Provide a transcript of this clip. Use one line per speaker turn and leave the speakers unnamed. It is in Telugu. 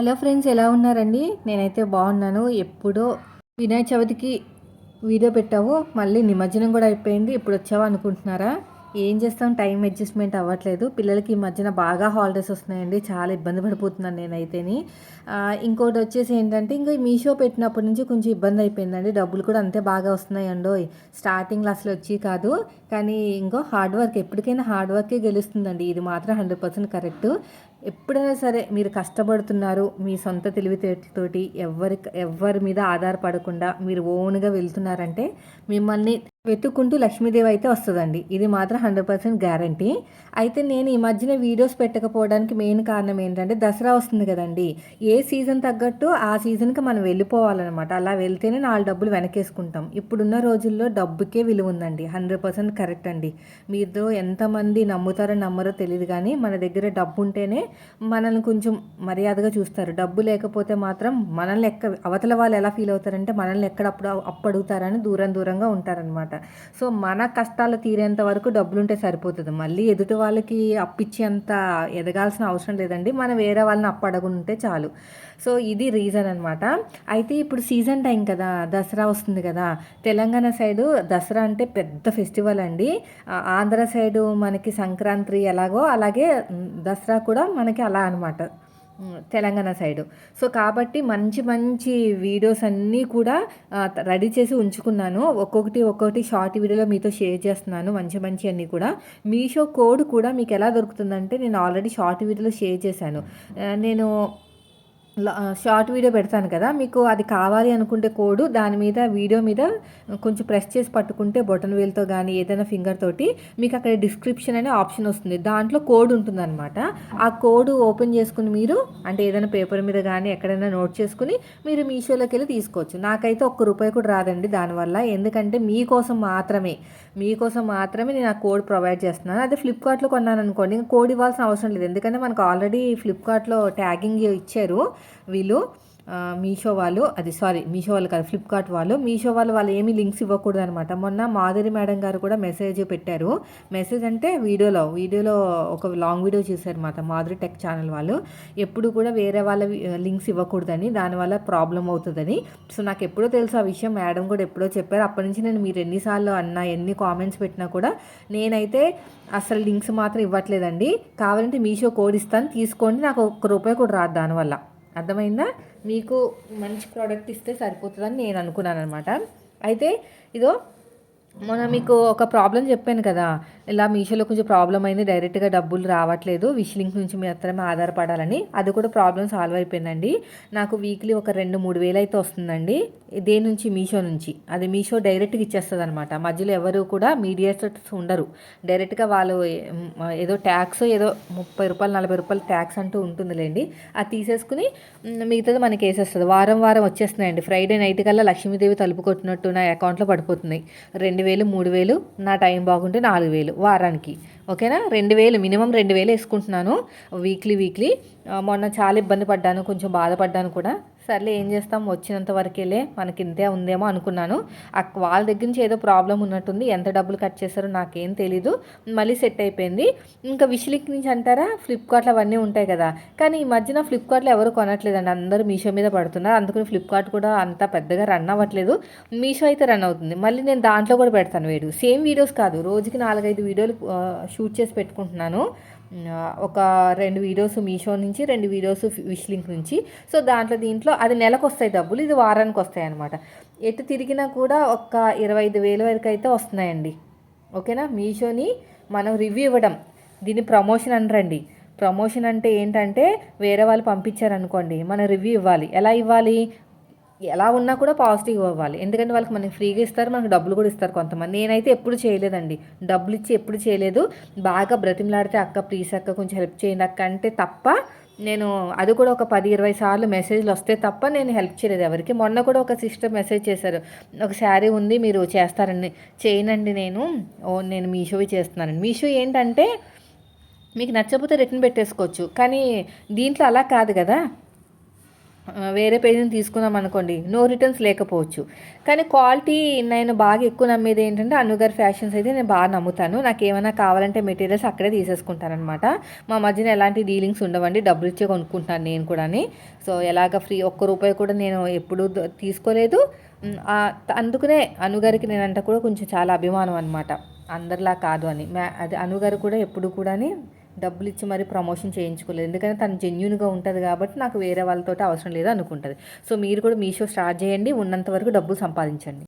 హలో ఫ్రెండ్స్ ఎలా ఉన్నారండి? నేనైతే బాగున్నాను. ఎప్పుడో వినాయక చవితికి వీడియో పెట్టావు మళ్ళీ నిమజ్జనం కూడా అయిపోయింది. ఇప్పుడు వచ్చావా అనుకుంటున్నారా? ఏం చేస్తాం? టైం అడ్జస్ట్మెంట్ అవ్వట్లేదు. పిల్లలకి ఈ మధ్యన బాగా హాలిడేస్ వస్తున్నాయండి. చాలా ఇబ్బంది పడిపోతున్నాను నేనైతేని. ఇంకోటి వచ్చేసి ఏంటంటే ఇంకా మీషో పెట్టినప్పటి నుంచి కొంచెం ఇబ్బంది అయిపోయిందండి. డబ్బులు కూడా అంతే బాగా వస్తున్నాయండో స్టార్టింగ్లో అసలు వచ్చి కాదు. కానీ ఇంకో హార్డ్ వర్క్ ఎప్పటికైనా హార్డ్ వర్కే గెలుస్తుందండి. ఇది మాత్రం హండ్రెడ్ పర్సెంట్ కరెక్ట్. ఎప్పుడైనా సరే మీరు కష్టపడుతున్నారు. మీ సొంత తెలివితేటతోటి ఎవరి ఎవరి మీద ఆధారపడకుండా మీరు ఓన్గా వెళ్తున్నారంటే మిమ్మల్ని వెతుక్కుంటూ లక్ష్మీదేవి అయితే వస్తుందండి. ఇది మాత్రం హండ్రెడ్ పర్సెంట్ గ్యారంటీ. అయితే నేను ఈ మధ్యన వీడియోస్ పెట్టకపోవడానికి మెయిన్ కారణం ఏంటంటే దసరా వస్తుంది కదండి. ఏ సీజన్ తగ్గట్టు ఆ సీజన్కి మనం వెళ్ళిపోవాలన్నమాట. అలా వెళ్తేనే నాలుగు డబ్బులు వెనకేసుకుంటాం. ఇప్పుడున్న రోజుల్లో డబ్బుకే విలువ ఉందండి హండ్రెడ్ పర్సెంట్ కరెక్ట్ అండి. మీతో ఎంతమంది నమ్ముతారో నమ్మరో తెలియదు కానీ మన దగ్గర డబ్బు ఉంటేనే మనల్ని కొంచెం మర్యాదగా చూస్తారు. డబ్బు లేకపోతే మాత్రం మనల్ని ఎక్క అవతల వాళ్ళు ఎలా ఫీల్ అవుతారంటే మనల్ని ఎక్కడప్పుడు అప్పు అడుగుతారని దూరం దూరంగా ఉంటారనమాట సో మన కష్టాలు తీరేంత వరకు డబ్బులు ఉంటే సరిపోతుంది. మళ్ళీ ఎదుటి వాళ్ళకి అప్పిచ్చేంత ఎదగాల్సిన అవసరం లేదండి. మనం వేరే వాళ్ళని అప్పడగుంటే చాలు. సో ఇది రీజన్ అనమాట అయితే ఇప్పుడు సీజన్ టైం కదా దసరా వస్తుంది కదా. తెలంగాణ సైడు దసరా అంటే పెద్ద ఫెస్టివల్ అండి. ఆంధ్ర సైడు మనకి సంక్రాంతి ఎలాగో అలాగే దసరా కూడా మనకి అలా అనమాట తెలంగాణ సైడు. సో కాబట్టి మంచి మంచి వీడియోస్ అన్నీ కూడా రెడీ చేసి ఉంచుకున్నాను. ఒక్కొక్కటి ఒక్కొక్కటి షార్ట్ వీడియోలో మీతో షేర్ చేస్తున్నాను మంచి మంచి అన్నీ కూడా. మీషో కోడ్ కూడా మీకు ఎలా దొరుకుతుందంటే నేను ఆల్రెడీ షార్ట్ వీడియోలో షేర్ చేశాను. నేను షార్ట్ వీడియో పెడతాను కదా మీకు అది కావాలి అనుకుంటే కోడ్ దాని మీద వీడియో మీద కొంచెం ప్రెస్ చేసి పట్టుకుంటే బొటన్ వేల్తో కానీ ఏదైనా ఫింగర్ తోటి మీకు అక్కడ డిస్క్రిప్షన్ అనే ఆప్షన్ వస్తుంది. దాంట్లో కోడ్ ఉంటుందన్నమాట. ఆ కోడ్ ఓపెన్ చేసుకుని మీరు అంటే ఏదైనా పేపర్ మీద కానీ ఎక్కడైనా నోట్ చేసుకుని మీరు మీషోలోకి వెళ్ళి తీసుకోవచ్చు. నాకైతే ఒక్క రూపాయి కూడా రాదండి దానివల్ల. ఎందుకంటే మీకోసం మాత్రమే మీకోసం మాత్రమే నేను ఆ కోడ్ ప్రొవైడ్ చేస్తున్నాను. అదే ఫ్లిప్కార్ట్లో కొన్నాను అనుకోండి ఇంకా కోడ్ ఇవ్వాల్సిన అవసరం లేదు. ఎందుకంటే మనకు ఆల్రెడీ ఫ్లిప్కార్ట్లో ట్యాగింగ్ ఇచ్చారు. వీళ్ళు మీషో వాళ్ళు అది సారీ మీషో వాళ్ళు కాదు ఫ్లిప్కార్ట్ వాళ్ళు. మీషో వాళ్ళు వాళ్ళు ఏమీ లింక్స్ ఇవ్వకూడదు అనమాట మొన్న మాధురి మేడం గారు కూడా మెసేజ్ పెట్టారు. మెసేజ్ అంటే వీడియోలో వీడియోలో ఒక లాంగ్ వీడియో చేశారు మాట మాధురి టెక్ ఛానల్ వాళ్ళు. ఎప్పుడు కూడా వేరే వాళ్ళ లింక్స్ ఇవ్వకూడదని దానివల్ల ప్రాబ్లం అవుతుందని. సో నాకు ఎప్పుడో తెలుసు ఆ విషయం మేడం కూడా ఎప్పుడో చెప్పారు. అప్పటి నుంచి నేను మీరు ఎన్నిసార్లు అన్నా ఎన్ని కామెంట్స్ పెట్టినా కూడా నేనైతే అసలు లింక్స్ మాత్రం ఇవ్వట్లేదండి. కావాలంటే మీషో కోడ్ ఇస్తాను తీసుకోండి నాకు ఒక్క రూపాయి కూడా రాదు దానివల్ల. అర్థమైందా? మీకు మంచి ప్రోడక్ట్ ఇస్తే సరిపోతుందని నేను అనుకున్నాను అనమాట అయితే ఇదో మొన్న మీకు ఒక ప్రాబ్లం చెప్పాను కదా. ఇలా మీషోలో కొంచెం ప్రాబ్లం అయింది. డైరెక్ట్గా డబ్బులు రావట్లేదు. విష్ లింక్ నుంచి మాత్రమే ఆధారపడాలని. అది కూడా ప్రాబ్లం సాల్వ్ అయిపోయిందండి. నాకు వీక్లీ ఒక రెండు మూడు వేలు అయితే వస్తుందండి. దేని నుంచి? మీషో నుంచి. అది మీషో డైరెక్ట్గా ఇచ్చేస్తుంది అనమాట మధ్యలో ఎవరు కూడా మీడియేటర్స్ ఉండరు. డైరెక్ట్గా వాళ్ళు ఏదో ట్యాక్స్ ఏదో ముప్పై రూపాయలు నలభై రూపాయలు ట్యాక్స్ అంటూ ఉంటుందిలేండి. అది తీసేసుకుని మిగతాది మనకి వేసేస్తుంది. వారం వారం వచ్చేస్తున్నాయండి. ఫ్రైడే నైట్ కల్లా లక్ష్మీదేవి తలుపు కొట్టినట్టు నా అకౌంట్లో పడిపోతున్నాయి. రెండు వేలు మూడు వేలు నా టైం బాగుంటే నాలుగు వేలు వారానికి. ఓకేనా? రెండు వేలు మినిమం రెండు వేలు వేసుకుంటున్నాను. వీక్లీ వీక్లీ మొన్న చాలా ఇబ్బంది పడ్డాను కొంచెం బాధపడ్డాను కూడా. సర్లే ఏం చేస్తాం? వచ్చినంత వరకేలే మనకి ఇంతే ఉందేమో అనుకున్నాను. ఆ వాళ్ళ దగ్గర నుంచి ఏదో ప్రాబ్లం ఉన్నట్టుంది ఎంత డబ్బులు కట్ చేశారో నాకేం తెలీదు. మళ్ళీ సెట్ అయిపోయింది. ఇంకా విషలిక్ నుంచి అంటారా? ఫ్లిప్కార్ట్లో అవన్నీ ఉంటాయి కదా. కానీ ఈ మధ్యన ఫ్లిప్కార్ట్లో ఎవరు కొనట్లేదండి. అందరూ మీషో మీద పడుతున్నారు. అందుకని ఫ్లిప్కార్ట్ కూడా అంత పెద్దగా రన్ అవ్వట్లేదు. మీషో అయితే రన్ అవుతుంది. మళ్ళీ నేను దాంట్లో కూడా పెడతాను వీడియో. సేమ్ వీడియోస్ కాదు. రోజుకి నాలుగైదు వీడియోలు షూట్ చేసి పెట్టుకుంటున్నాను. ఒక రెండు వీడియోస్ మీషో నుంచి రెండు వీడియోస్ విష్ లింక్ నుంచి. సో దాంట్లో దీంట్లో అది నెలకు వస్తాయి డబ్బులు ఇది వారానికి వస్తాయి అనమాట ఎటు తిరిగినా కూడా ఒక ఇరవై ఐదు వేల వరకు అయితే వస్తున్నాయండి. ఓకేనా? మీషోని మనం రివ్యూ ఇవ్వడం. దీన్ని ప్రమోషన్ అనరండి. ప్రమోషన్ అంటే ఏంటంటే వేరే వాళ్ళు పంపించారనుకోండి మనం రివ్యూ ఇవ్వాలి. ఎలా ఇవ్వాలి? ఎలా ఉన్నా కూడా పాజిటివ్ అవ్వాలి. ఎందుకంటే వాళ్ళకి మనకి ఫ్రీగా ఇస్తారు మనకు డబ్బులు కూడా ఇస్తారు కొంతమంది. నేనైతే ఎప్పుడు చేయలేదండి. డబ్బులు ఇచ్చి ఎప్పుడు చేయలేదు. బాగా బ్రతిమలాడితే అక్క ప్లీజ్ అక్క కొంచెం హెల్ప్ చేయండి అక్క అంటే తప్ప నేను అది కూడా ఒక పది ఇరవై సార్లు మెసేజ్లు వస్తే తప్ప నేను హెల్ప్ చేయలేదు ఎవరికి. మొన్న కూడా ఒక సిస్టర్ మెసేజ్ చేశారు. ఒక శారీ ఉంది మీరు చేస్తారండి చేయనండి నేను. ఓ నేను మీషోవి చేస్తున్నానండి. మీషో ఏంటంటే మీకు నచ్చకపోతే రిటర్న్ పెట్టేసుకోవచ్చు. కానీ దీంట్లో అలా కాదు కదా. వేరే పేజీని తీసుకున్నాం అనుకోండి. నో రిటర్న్స్ లేకపోవచ్చు. కానీ క్వాలిటీ నేను బాగా ఎక్కువ నమ్మేది ఏంటంటే అనుగర్ ఫ్యాషన్స్ అయితే నేను బాగా నమ్ముతాను. నాకు ఏమైనా కావాలంటే మెటీరియల్స్ అక్కడే తీసేసుకుంటానమాట మా మధ్యన ఎలాంటి డీలింగ్స్ ఉండవండి. డబ్బులు ఇచ్చే కొనుక్కుంటాను నేను కూడా సో ఎలాగ ఫ్రీ ఒక్క రూపాయి కూడా నేను ఎప్పుడు తీసుకోలేదు. అందుకనే అనుగారికి నేనంటే కూడా కొంచెం చాలా అభిమానం అనమాట అందరిలా కాదు అని. మ్యా అది అనుగారు కూడా ఎప్పుడు కూడా డబ్బులు ఇచ్చి మరి ప్రమోషన్ చేయించుకోలేదు. ఎందుకంటే తను జెన్యున్గా ఉంటుంది కాబట్టి నాకు వేరే వాళ్ళతో అవసరం లేదు అనుకుంటుంది. సో మీరు కూడా మీషో స్టార్ట్ చేయండి ఉన్నంత వరకు డబ్బులు సంపాదించండి.